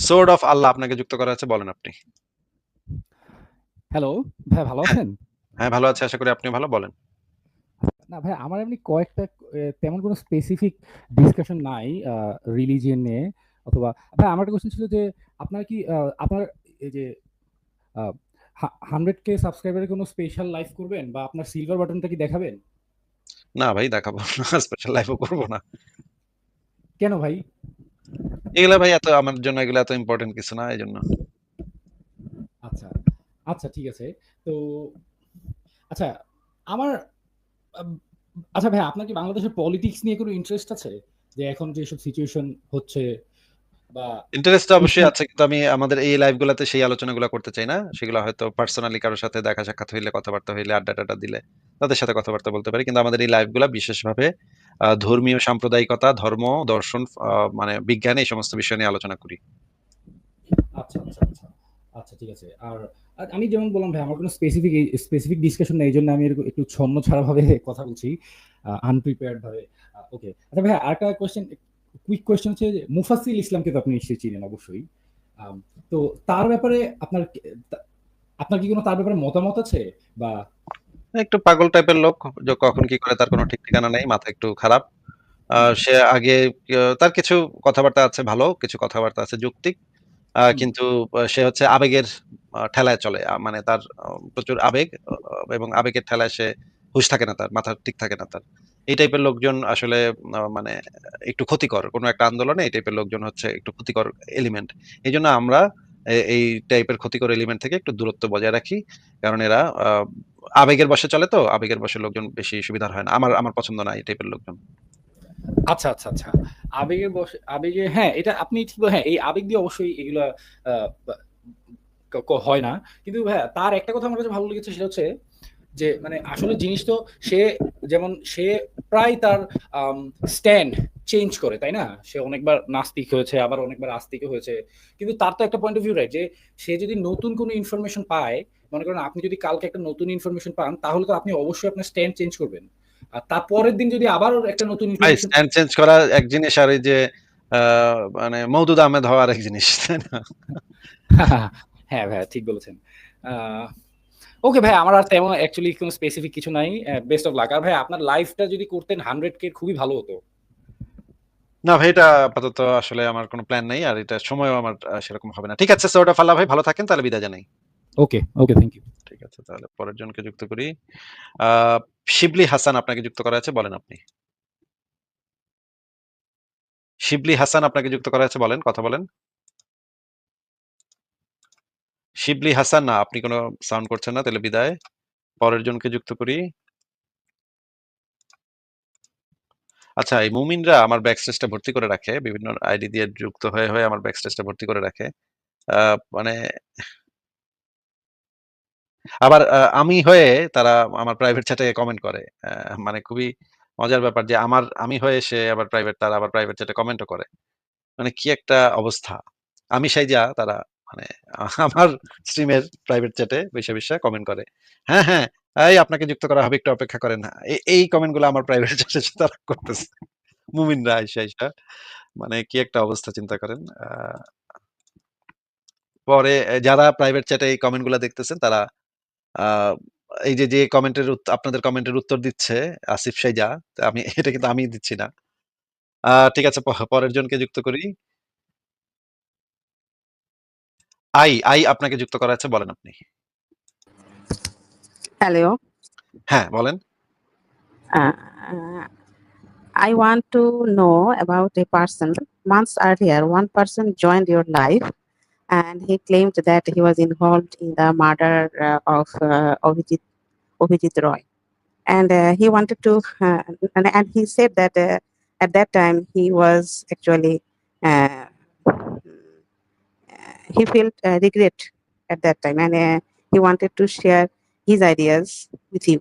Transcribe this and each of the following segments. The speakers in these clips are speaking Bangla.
সোর্ড অফ আল্লাহ আপনাকে যুক্ত করা আছে বলেন আপনি। হ্যালো, ভাই ভালো। আছেন? হ্যাঁ, ভালো আছে আশা করি আপনি ভালো। বলেন। না ভাই আমার এমনি কয়েকটা তেমন কোনো স্পেসিফিক ডিসকাশন নাই রিলিজিয়ন নিয়ে অথবা ভাই আমার একটা কোশ্চেন ছিল যে আপনার কি আপনার এই যে আ হা 100 কে সাবস্ক্রাইবার এর কোনো স্পেশাল লাইভ করবেন বা আপনার সিলভার বাটনটা কি দেখাবেন? না ভাই দেখাবো না। স্পেশাল লাইভও করব না। কেন ভাই? এগুলা ভাই এত আমার জন্য এগুলা এত ইম্পোর্টেন্ট কিছু না এজন্য। আচ্ছা, আচ্ছা ঠিক আছে। তো আচ্ছা আমার আচ্ছা ভাই আপনার কি বাংলাদেশের পলিটিক্স নিয়ে কোনো ইন্টারেস্ট আছে? যে এখন যেসব সিচুয়েশন হচ্ছে বা ইন্টারেস্ট অবশ্যই আছে। কিন্তু আমি আমাদের এই লাইভ গুলাতে সেই আলোচনাগুলা করতে চাই না। সেগুলা হয়তো পার্সোনালি কারোর সাথে দেখা সাক্ষাৎ হইলে কথাবার্তা হইলে আড্ডা-টাড্ডা দিলে তাদের সাথে কথাবার্তা বলতে পারি। কিন্তু আমাদের এই লাইভগুলা বিশেষভাবে ধর্মীয় সাম্প্রদায়িকতা, ধর্ম, দর্শন মানে বিজ্ঞান এই সমস্ত বিষয় নিয়ে আলোচনা করি। আচ্ছা, আচ্ছা, আচ্ছা। আচ্ছা ঠিক আছে। আর আমি যেমন বললাম ভাই আমার কোনো স্পেসিফিক স্পেসিফিক ডিসকাশন নাই। এজন্য আমি এরকম একটু ছন্নছাড়া ভাবে কথা বলছি। আনপ্রিপেয়ার্ড ভাবে। ওকে। আচ্ছা ভাইয়া আরেকটা কোয়েশ্চেন কুইক কোয়েশ্চেন হচ্ছে যে মুফাসসিল ইসলামকে তো আপনি নিশ্চয়ই চিনেন অবশ্যই। তো তার ব্যাপারে আপনার আপনার কি কোনো তার ব্যাপারে মতামত আছে? বা একটু পাগল টাইপের লোক। যে কখন কি করে তার কোনো ঠিক ঠিকানা নেই মাথা একটু খারাপ। সে আগে তার কিছু কথাবার্তা আছে ভালো, কিছু কথাবার্তা আছে যৌক্তিক। কিন্তু সে হচ্ছে আবেগের ঠেলায় চলে। মানে তার প্রচুর আবেগ এবং আবেগের ঠেলায় সে হুশ থাকে না তার, মাথা ঠিক থাকে না তার। এই টাইপের লোকজন আসলে মানে একটু ক্ষতিকর। কোন একটা আন্দোলনে এই টাইপের লোকজন হচ্ছে একটু ক্ষতিকর এলিমেন্ট। এজন্য আমরা এ এই টাইপের ক্ষতিকর এলিমেন্ট থেকে একটু দূরত্ব বজায় রাখি। কারণ এরা আবেগের বসে চলে তো, আবেগের বশে লোকজন বেশি সুবিধার হয় না। আমার আমার পছন্দ না এই টাইপের লোকজন। আচ্ছা, আচ্ছা, আচ্ছা। আবেগের বসে আবেগে হ্যাঁ, এটা আপনি ঠিক হ্যাঁ, এই আবেগ দিয়ে অবশ্যই এগুলা হয় না। কিন্তু হ্যাঁ তার একটা কথা আমার কাছে ভালো লেগেছে সেটা হচ্ছে যে মানে আসলে জিনিস তো সে যেমন সে প্রায় তার স্ট্যান্ড চেঞ্জ করে, তাই না? সে অনেকবার নাস্তিক হয়েছে, আবার অনেকবার আস্তিক হয়েছে। কিন্তু তার তো একটা পয়েন্ট অফ ভিউ রাইট যে সে যদি নতুন কোনো ইনফরমেশন পায়, মনে করেন আপনি যদি কালকে একটা নতুন ইনফরমেশন পান তাহলে তো আপনি অবশ্যই আপনার স্ট্যান্ড চেঞ্জ করবেন। আর তার পরের দিন যদি আবারও একটা নতুন স্ট্যান্ড চেঞ্জ করা এক জিনিস আর এই যে মানে মওদুদ আহমেদ হওয়া আরেক জিনিস, তাই না? হ্যাঁ, ভাইয়া ঠিক বলেছেন। ওকে ভাই আমার আর তেমন অ্যাকচুয়ালি কোনো স্পেসিফিক কিছু নাই। Best of luck. আর ভাই আপনার লাইফটা যদি করতেন 100 কে খুবই ভালো হতো। না ভাই এটা আপাতত আসলে আমার কোনো প্ল্যান নাই। আর এটা সময়ও আমার সেরকম হবে না। ঠিক আছে অফ আল্লাহ ভাই ভালো থাকেন তাহলে বিদায় জানাই। Okay, okay thank you. ঠিক আছে তাহলে পরের জনকে যুক্ত করি। শিবলি হাসান আপনাকে যুক্ত করা আছে বলেন আপনি। শিবলি হাসান আপনাকে যুক্ত করা আছে বলেন, কথা বলেন। শিবলি হাসান না, আপনি কোনো সাউন্ড করছেন না তাহলে বিদায়। পরের জনকে যুক্ত করি। আচ্ছা এই মুমিনরা আমার ব্যাক ব্যাকস্টেজটা ভর্তি করে রাখে। বিভিন্ন আইডি দিয়ে যুক্ত হয়ে, হয়ে আমার ব্যাকস্টেজটা ভর্তি করে রাখে। মানে আবার আমি হয়ে তারা আমার প্রাইভেট চ্যাটে কমেন্ট করে। মানে খুবই মজার ব্যাপার যে আমার আমি হয়ে সে আবার প্রাইভেট তারা আবার প্রাইভেট চ্যাটে কমেন্টও করে। মানে কি একটা অবস্থা। আমি সাইজা তারা মানে আমার স্ট্রিমের প্রাইভেট চ্যাটে বইসা কমেন্ট করে। হ্যাঁ, হ্যাঁ, এই আপনাকে যুক্ত করা হবে একটু অপেক্ষা করেন। এই কমেন্টগুলো আমার প্রাইভেট চ্যাটে তারা করতেছে। মুমিনরা আইসা, আইসা। মানে কি একটা অবস্থা চিন্তা করেন। পরে যারা প্রাইভেট চ্যাটে এই কমেন্টগুলা দেখতেছেন তারা এই যে, যে কমেন্টের আপনাদের কমেন্টের উত্তর দিচ্ছে আসিফ সাইজা। আমি এটা কিন্তু আমি দিচ্ছি না। ঠিক আছে পরের জনকে যুক্ত করি। আই, আই আপনাকে যুক্ত করা আছে বলেন আপনি। Hello. হ্যাঁ, বলেন। Uh, I want to know about a person. Months earlier, one person joined your life and he claimed that he was involved in the murder uh, of uh, Abhijit, Abhijit Roy. And uh, he wanted to, uh, and, and he said that uh, at that time he was actually, uh, he felt uh, regret at that time and uh, he wanted to share his ideas with you.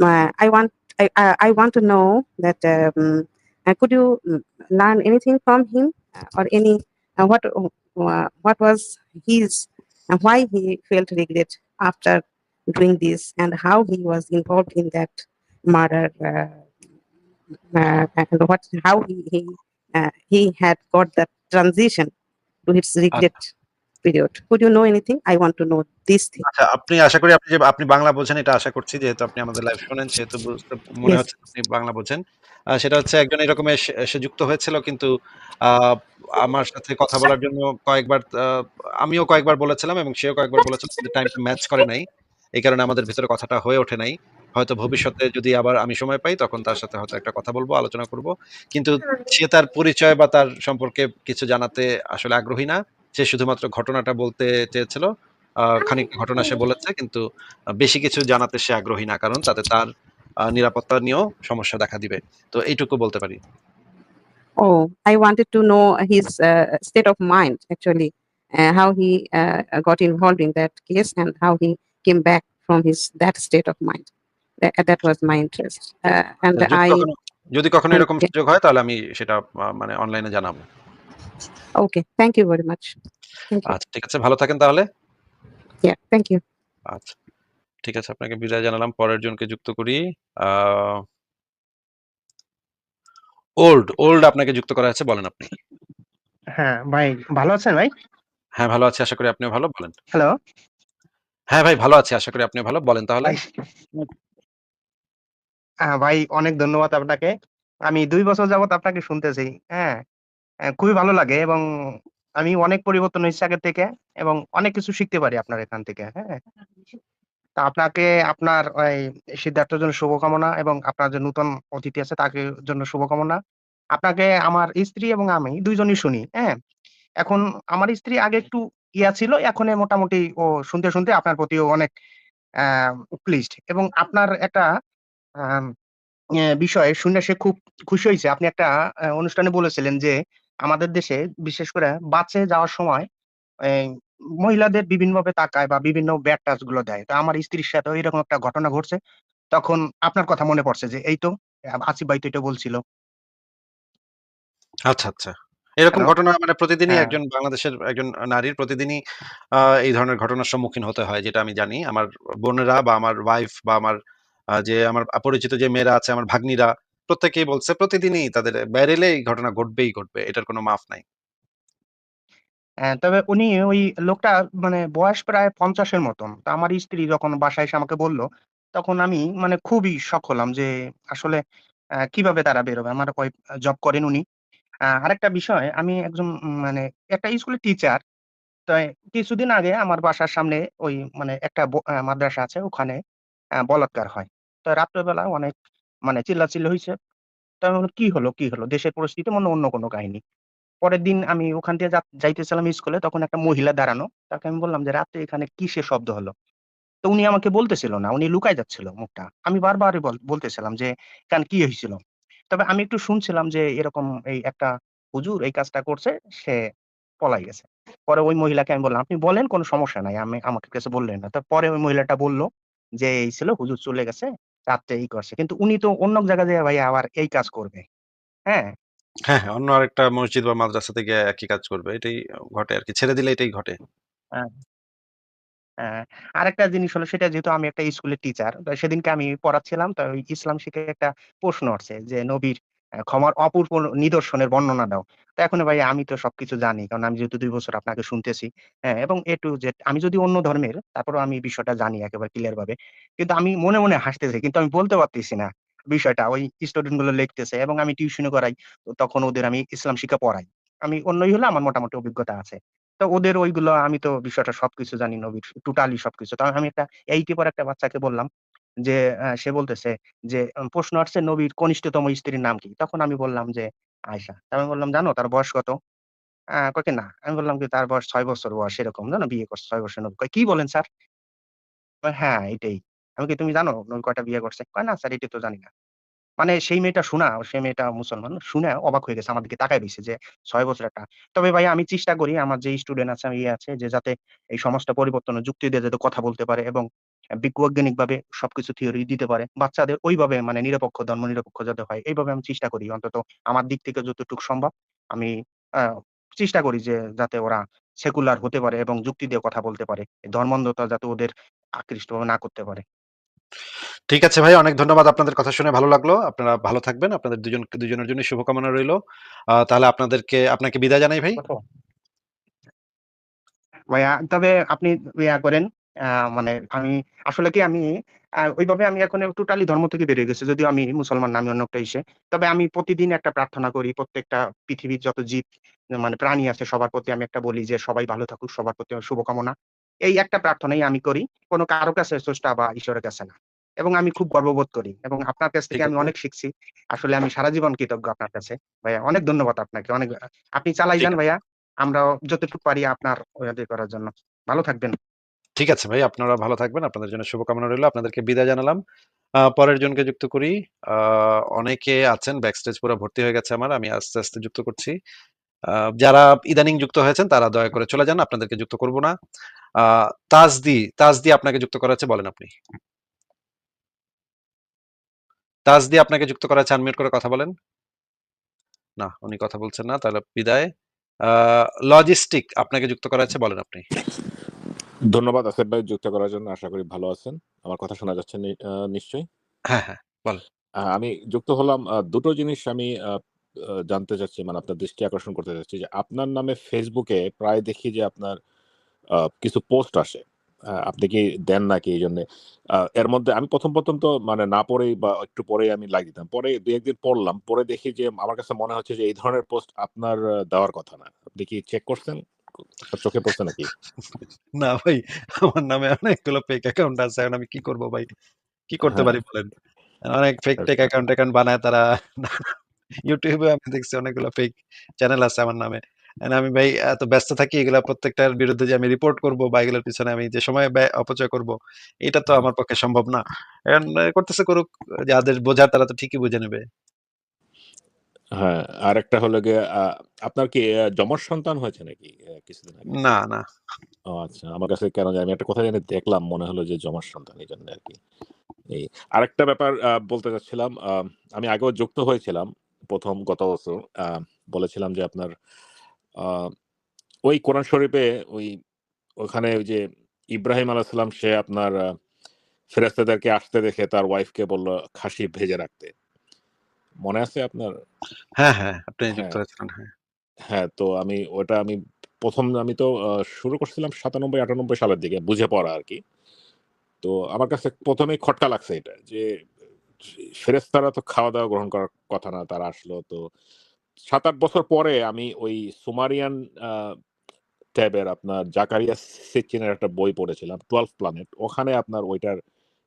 Uh, I want I, I, I want to know that um, uh, could you mm, learn anything from him uh, or any uh, what uh, what was his and why he felt regret after doing this and how he was involved in that murder uh, uh, and what how he he, uh, he had got that transition to his regret period. Could you know anything? I want to know this thing. আচ্ছা আপনি আশা করি আপনি যে আপনি বাংলা বোঝেন এটা আশা করছি যেহেতু আপনি আমাদের লাইভ শোনেন সেহেতু বুঝতে মনে হচ্ছে আপনি বাংলা বোঝেন। সেটা হচ্ছে একজন যুক্ত হয়েছিল কিন্তু আমার সাথে কথা বলার জন্য কয়েকবার আমিও কয়েকবার বলেছিলাম এবং সেও কয়েকবার বলেছিল কিন্তু টাইমটা ম্যাচ করে নাই। এই কারণে আমাদের ভেতরে কথাটা হয়ে ওঠে নাই। হয়তো ভবিষ্যতে যদি আবার আমি সময় পাই তখন তার সাথে হয়তো একটা কথা বলব আলোচনা করব। কিন্তু সে তার পরিচয় বা তার সম্পর্কে কিছু জানাতে আসলে আগ্রহী না। সে শুধুমাত্র ঘটনাটা বলতে চেয়েছিল। আ খানিকটা ঘটনা সে বলেছে কিন্তু বেশি কিছু জানাতে সে আগ্রহী না। কারণ তাতে তার নিরাপত্তা নিয়েও সমস্যা দেখা দিবে। তো এইটুকু বলতে পারি। Oh, I wanted to know his uh, state of mind, actually, uh, how he uh, got involved in that case and how he came back from his that state of mind. That, that was my interest. Uh, and যদি কখনো এরকম. সুযোগ হয় তাহলে আমি সেটা মানে অনলাইনে জানাব। You very much. Thank you. আচ্ছা ঠিক আছে ভালো থাকেন তাহলে। Yeah, thank you. আচ্ছা। ঠিক আছে আপনাকে বিদায় জানালাম। পরের জনকে যুক্ত করি। ওল্ড, ওল্ড আপনাকে যুক্ত করা হয়েছে বলেন আপনি। হ্যাঁ, ভাই ভালো আছেন ভাই? হ্যাঁ, ভালো আছি। আশা করি আপনিও ভালো। বলেন। হ্যালো? হ্যাঁ, ভাই ভালো আছি। আশা করি আপনিও ভালো। বলেন তাহলে। হ্যাঁ ভাই অনেক ধন্যবাদ আপনাকে। আমি দুই বছর যাবত আপনাকে শুনতেছি। হ্যাঁ? খুবই ভালো লাগে এবং আমি অনেক পরিবর্তন হইছে আগের থেকে এবং অনেক কিছু শিখতে পারি আপনার এখান থেকে। হ্যাঁ? তা আপনাকে আপনার ওই সিদ্ধার্থের জন্য শুভকামনা এবং আপনার যে নতুন অতিথি আছে তাকে জন্য শুভকামনা। আপনাকে আমার স্ত্রী এবং আমি ২ জনই শুনি। হ্যাঁ? এখন আমার স্ত্রী আগে একটু ইয়া ছিল। এখন মোটামুটি ও শুনতে, শুনতে আপনার প্রতিও অনেক প্লিজড এবং আপনার একটা বিষয় শুনে সে খুব খুশি হয়েছে আপনি একটা অনুষ্ঠানে বলেছিলেন যে, আমাদের দেশে বিশেষ করে বাসে যাওয়ার সময় মহিলাদের বিভিন্নভাবে তাকায় বা বিভিন্ন ব্যাড টাচগুলো দেয়। তো আমার স্ত্রীর সাথেও এরকম একটা ঘটনা ঘটছে। তখন আপনার কথা মনে পড়ছে যে, এই তো আ আসিফ ভাই তো এটা বলছিল। আচ্ছা, আচ্ছা। এরকম ঘটনা মানে প্রতিদিনই হ্যাঁ। একজন বাংলাদেশের একজন নারীর প্রতিদিনই আ এই ধরনের ঘটনার সম্মুখীন হতে হয় যেটা আমি জানি। আমার বোনেরা বা আমার ওয়াইফ বা আমার আ যে আমার পরিচিত যে মেয়েরা আছে আমার ভাগ্নিরা প্রত্যেকেই বলছে প্রতিদিনই তাদের বেরেলে এই ঘটনা ঘটবেই ঘটবে। এটার কোনো মাফ নাই। তবে উনি ওই লোকটা মানে বয়স প্রায় ৫০ এর মতন। তো আমার স্ত্রী যখন বাসায় এসে আমাকে বলল, তখন আমি মানে খুবই শক হলাম যে আসলে কীভাবে তারা বেরোবে। আমার আ জব করেন উনি। আরেকটা বিষয় আমি একজন মানে একটা স্কুলের টিচার। তো কিছুদিন আগে আমার বাসার সামনে ওই মানে একটা মাদ্রাসা আছে ওখানে বলাৎকার হয়। তো রাত্রেবেলা অনেক মানে চিল্লাচিল্লি হইছে। তো আমি বললাম, "কি হলো, কি হলো?" দেশের পরিস্থিতি মনে অন্য কোনো কাহিনী। পরের দিন আমি ওখান দিয়ে যাইতেছিলাম স্কুলে তখন একটা মহিলা দাঁড়ানো। তাকে আমি বললাম যে, "রাতে এখানে কিসের শব্দ হলো?" তো উনি আমাকে বলতেছিল না। উনি লুকায় যাচ্ছিল মুখটা। আমি বারবারই বলতেছিলাম যে, "কেন কি হইছিল?" তবে আমি একটু শুনছিলাম যে এরকম এই একটা হুজুর এই কাজটা করছে, সে পলাই গেছে। পরে ওই মহিলাকে আমি বললাম, "আপনি বলেন কোনো সমস্যা নাই। আমি আমাকে কাছে বললেন না।" তো পরে ওই মহিলাটা বলল যে, "এই ছিল হুজুর চলে গেছে। রাত্রে এই করছে।" কিন্তু উনি তো অন্য জায়গা দিয়ে ভাই আবার এই কাজ করবে। হ্যাঁ? হ্যাঁ, হ্যাঁ। অন্য আরেকটা মসজিদ বা মাদ্রাসা থেকে একই কাজ করবে। এটাই ঘটে আর কি ছেড়ে দিলে এটাই ঘটে। হ্যাঁ। হ্যাঁ, আরেকটা জিনিস হলো সেটা যেহেতু আমি একটা স্কুলের টিচার, সেদিনকে আমি পড়াচ্ছিলাম। তো ওই ইসলাম শিখে একটা প্রশ্ন আসছে যে, "নবীর ক্ষমার অপূর্ব নিদর্শনের বর্ণনা দাও।" তো এখন ভাই আমি তো সবকিছু জানি। কারণ আমি যেহেতু ২ বছর আপনাকে শুনতেছি। হ্যাঁ, এবং A to Z আমি যদি অন্য ধর্মের তারপরেও আমি বিষয়টা জানি একেবারে ক্লিয়ার ভাবে। কিন্তু আমি মনে, মনে হাসতেছি। কিন্তু আমি বলতে পারতেছি না বিষয়টা। ওই স্টুডেন্টগুলো লিখতেছে এবং আমি টিউশনি করাই। তখন ওদের আমি ইসলাম শিক্ষা পড়াই। আমি অন্যই হলে আমার মোটামুটি অভিজ্ঞতা আছে। তো ওদের ওইগুলো আমি তো বিষয়টা সবকিছু জানি নবীর টোটালি সবকিছু। তো আমি একটা এইটি পর একটা বাচ্চাকে বললাম যে সে বলতেছে যে প্রশ্ন আসছে নবীর কনিষ্ঠতম স্ত্রীর নাম কি? তখন আমি বললাম যে আয়েশা। তো আমি বললাম, "জানো তার বয়স কত?" আ "না।" আমি বললাম কি, "তার বয়স ৬ বছর বয়স এরকম। জানো বিয়ে করছে ৬ বছর নবী।" কয়, "কি বলেন স্যার?" "হ্যাঁ, এটাই।" আমি কি, "তুমি জানো নবী কয়টা বিয়ে করছে?" কয়, "না স্যার এটা তো জানি না।" মানে সেই মেয়েটা শোনা, সেই মেয়েটা মুসলমান। শুনে অবাক হয়ে গেছে। আমার দিকে তাকায় রইছে যে ৬ বছর একটা। তবে ভাই আমি চেষ্টা করি আমার যে স্টুডেন্ট আছে, ইয়ে আছে যে যাতে এই সমাজটা পরিবর্তনের যুক্তি দিয়ে যাতে কথা বলতে পারে এবং বৈজ্ঞানিকভাবে সবকিছু থিওরি দিতে পারে। বাচ্চাদের ওইভাবে মানে নিরপেক্ষ, ধর্ম নিরপেক্ষ যাতে হয়। এইভাবে আমি চেষ্টা করি অন্তত আমার দিক থেকে যতটুকু সম্ভব আমি চেষ্টা করি যে যাতে ওরা সেকুলার হতে পারে এবং যুক্তি দিয়ে কথা বলতে পারে। ধর্মান্ধতা যাতে ওদের আকৃষ্ট না করতে পারে। ঠিক আছে ভাই। অনেক ধন্যবাদ আপনাদের কথা শুনে ভালো লাগল। আপনারা ভালো থাকবেন। আপনাদের দুজন দুজনের জন্য শুভকামনা রইল। তাহলে আপনাদেরকে আপনাকে বিদায় জানাই ভাই। ভাইয়া তবে আপনি ইয়া করেন মানে আমি আসলে কি আমি ওইভাবে আমি এখন টোটালি ধর্ম থেকে বেরিয়ে গেছি। যদিও আমি মুসলমান না, আমি অন্য একটা ইসে। তবে আমি প্রতিদিন একটা প্রার্থনা করি। প্রত্যেকটা পৃথিবীর যত জীব মানে প্রাণী আছে সবার প্রতি আমি একটা বলি যে সবাই ভালো থাকুক, সবার প্রতি শুভকামনা। এই একটা প্রার্থনাই আমি করি। কোনো কারও কাছে স্রষ্টা বা ঈশ্বরের কাছে না। এবং আমি খুব গর্ববোধ করি এবং আপনার কাছ থেকে আমি অনেক শিখছি। আসলে আমি সারা জীবন কৃতজ্ঞ আপনার কাছে। ভাইয়া অনেক ধন্যবাদ আপনাকে। অনেক আপনি চালাই যান ভাইয়া। আমরাও যতটুকু পারি আপনার করার জন্য। ভালো থাকবেন। ঠিক আছে ভাই, আপনারা ভালো থাকবেন। আপনাদের জন্য শুভকামনা রইল। আপনাদেরকে বিদায় জানালাম। পরের জনকে যুক্ত করি। অনেকে আছেন ব্যাকস্টেজ পুরো ভর্তি হয়ে গেছে আমার। আমি আস্তে, আস্তে যুক্ত করছি। যারা ইদানিং যুক্ত হয়েছেন তারা দয়া করে চলে যান। আপনাদেরকে যুক্ত করব না। তাজদি, তাজদি আপনাকে যুক্ত করা হয়েছে বলেন আপনি। তাজদি আপনাকে যুক্ত করা হয়েছে আনমিউট করে কথা বলেন। না, উনি কথা বলছেন না। তাহলে বিদায়। লজিস্টিক আপনাকে যুক্ত করা হয়েছে বলেন আপনি। ধন্যবাদ আসিফ ভাই যুক্ত করার জন্য। আশা করি ভালো আছেন। আমার কথা শোনা যাচ্ছে নিশ্চয়ই? হ্যাঁ, হ্যাঁ, বল আমি যুক্ত হলাম দুটো জিনিস আমি জানতে চাচ্ছি মানে আপনার দৃষ্টি আকর্ষণ করতে চাচ্ছি যে আপনার নামে ফেসবুকে প্রায় দেখি যে আপনার কিছু পোস্ট আসে। আপনি কি দেন নাকি এইজন্যে? আ এর মধ্যে আমি ১ম, ১ম তো মানে না পড়েই বা একটু পরেই আমি লাইক দিতাম। পরে ২-১ পড়লাম। পরে দেখি যে আমার কাছে মনে হচ্ছে যে এই ধরনের পোস্ট আপনার দেওয়ার কথা না। আপনি কি চেক করছেন? চোখে পড়ছে নাকি? না ভাই, আমার নামে অনেকগুলো ফেক অ্যাকাউন্ট আছে। এখন আমি কি করব ভাই? কি করতে হ্যাঁ। পারি বলেন? অনেক ফেক টেক অ্যাকাউন্ট ট্যাকাউন্ট বানায় তারা এ আমি দেখছি অনেকগুলো ফেক চ্যানেল আছে আমার নামে। এখন আমি ভাই এত ব্যস্ত থাকি এগুলা প্রত্যেকটার বিরুদ্ধে যে আমি রিপোর্ট করব বা এগুলোর পিছনে আমি যে সময় ব্যয় অপচয় করব, এটা তো আমার পক্ষে সম্ভব না। এখন করতেছে করুক। যাদের বোঝার তারা তো ঠিকই বুঝে নেবে। হ্যাঁ, আরেকটা হলো গিয়ে আপনার কি যমজ সন্তান হয়েছে নাকি কিছুদিন আগে? না, না। ও আচ্ছা। আমার কাছে কেন জানি আমি একটা কোথায় জানি দেখলাম মনে হলো যে যমজ সন্তান এইজন্য আরকি। এই আরেকটা ব্যাপার বলতে চাচ্ছিলাম আমি আগেও যুক্ত হয়েছিলাম প্রথম গত বছর। বলেছিলাম যে আপনার ওই কোরআন শরীফে ওই ওখানে ওই যে ইব্রাহিম আলাইহিস সে আপনার আ ফেরেশতাদেরকে আসতে দেখে তার ওয়াইফকে বলল খাসি ভেজে রাখতে। মনে আছে আপনার? হ্যাঁ, হ্যাঁ, আপনি যুক্ত হ্যাঁ। হয়েছিলেন, হ্যাঁ। হ্যাঁ, তো আমি ওটা আমি ১ম আমি তো শুরু করছিলাম ৯৭-৯৮ সালের দিকে বুঝে পড়া আরকি। তো আমার কাছে ১ম এই খটকা লাগছে এটা যে ফেরেশতারা তো খাওয়া-দাওয়া গ্রহণ করার কথা না। তারা আসলো তো ৭-৮ বছর পরে আমি ওই সুমারিয়ান ট্যাবের আপনার জাকারিয়া সিচিনের একটা বই পড়েছিলাম 12 প্ল্যানেট। ওখানে আপনার ওইটার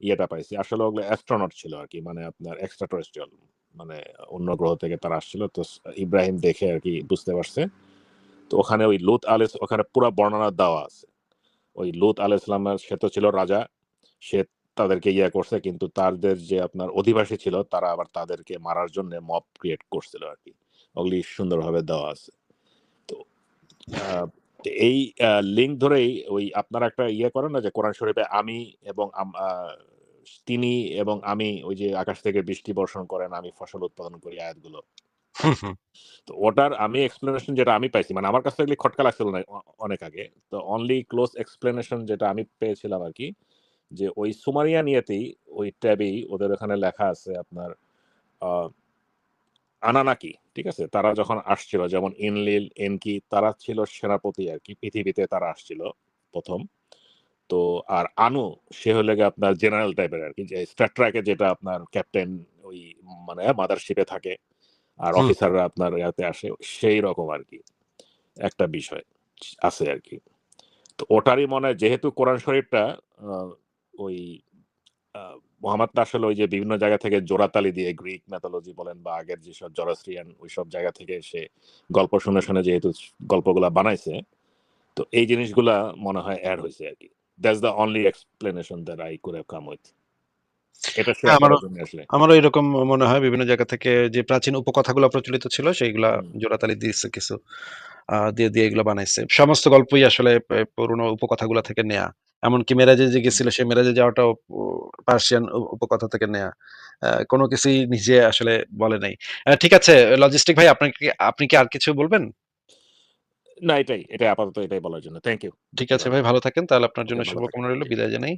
ইয়েটা পাইছি। আসলে ওগুলো অ্যাস্ট্রোনট ছিল আরকি। মানে আপনার এক্সট্রা টেরেস্ট্রিয়াল মানে অন্য গ্রহ থেকে তারা আসছিল। তো ইব্রাহিম দেখে আরকি বুঝতে পারছে। তো ওখানে ওই লূত আলাইহিস ওখানে পুরো বর্ণনা দেওয়া আছে। ওই লূত আলাইহিস সালামের সে তো ছিল রাজা। সে তাদেরকে ইয়ে করছে, কিন্তু তাদের যে আপনার অধিবাসী ছিল, তারা আবার তাদেরকে মারার জন্য মব ক্রিয়েট করছিল আরকি। ওগুলি সুন্দরভাবে দেওয়া আছে। তো এই লিঙ্ক ধরেই ওই আপনারা একটা ইয়ে করেন না যে কোরআন শরীফে আমি এবং তিনি এবং আমি ওই যে আকাশ থেকে বৃষ্টি বর্ষণ করেন, আমি ফসল উৎপাদন করি আয়াতগুলো। তো ওটার আমি এক্সপ্লেনেশন যেটা আমি পাইছি মানে আমার কাছে এগুলি খটকা লাগছিল না অনেক আগে। তো অনলি ক্লোজ এক্সপ্লেনেশন যেটা আমি পেয়েছিলাম আরকি যে ওই সুমারিয়ান ইয়েতেই ওই ট্যাবেই ওদের ওখানে লেখা আছে আপনার আনানাকি, ঠিক আছে? তারা যখন আসছিল যেমন এনলিল, এনকি তারা ছিল সেনাপতি আর কি পৃথিবীতে তারা আসছিল ১ম। তো আর আনু সে হলে আপনার জেনারেল টাইপের আরকি যে স্টার ট্রেক যেটা আপনার ক্যাপ্টেন ওই মানে মাদারশিপে থাকে। আর অফিসাররা আপনার ইয়াতে আসে সেই রকম আরকি। একটা বিষয় আছে আরকি। তো ওটারই মনে হয় যেহেতু কোরআন শরীফটা ওই মোহাম্মদ আসলে ওই যে বিভিন্ন জায়গা থেকে জোড়াতালি দিয়ে গ্রিক mythology বলেন বা আগের যেসব জরোস্ট্রিয়ান ওইসব জায়গা থেকে সে গল্প শুনে, শুনে যেহেতু গল্পগুলা বানাইছে, তো এই জিনিসগুলা মনে হয় এড হয়েছে আরকি। That's the only explanation that I could have come with. আমারও এরকম মনে হয় বিভিন্ন জায়গা থেকে যে প্রাচীন উপকথাগুলো প্রচলিত ছিল সেইগুলা। জোড়াতালি দিয়েছে কিছু। দিয়ে, দিয়ে এগুলো বানাইছে। সমস্ত গল্পই আসলে পুরনো উপকথাগুলা থেকে নেয়া। এমনকি মেরাজে যে গেছিল সে মেরাজে যাওয়াটাও পার্সিয়ান উপকথা থেকে নেয়া। কোনো কিছুই নিজে আসলে বলে নাই। ঠিক আছে লজিস্টিক ভাই আপনাকে আপনি কি আর কিছু বলবেন? না এটাই, এটাই আপাতত এটাই বলার জন্য। Thank you. ঠিক আছে ভাই ভালো থাকেন। তাহলে আপনার জন্য। শুভকামনা রইল বিদায় জানাই।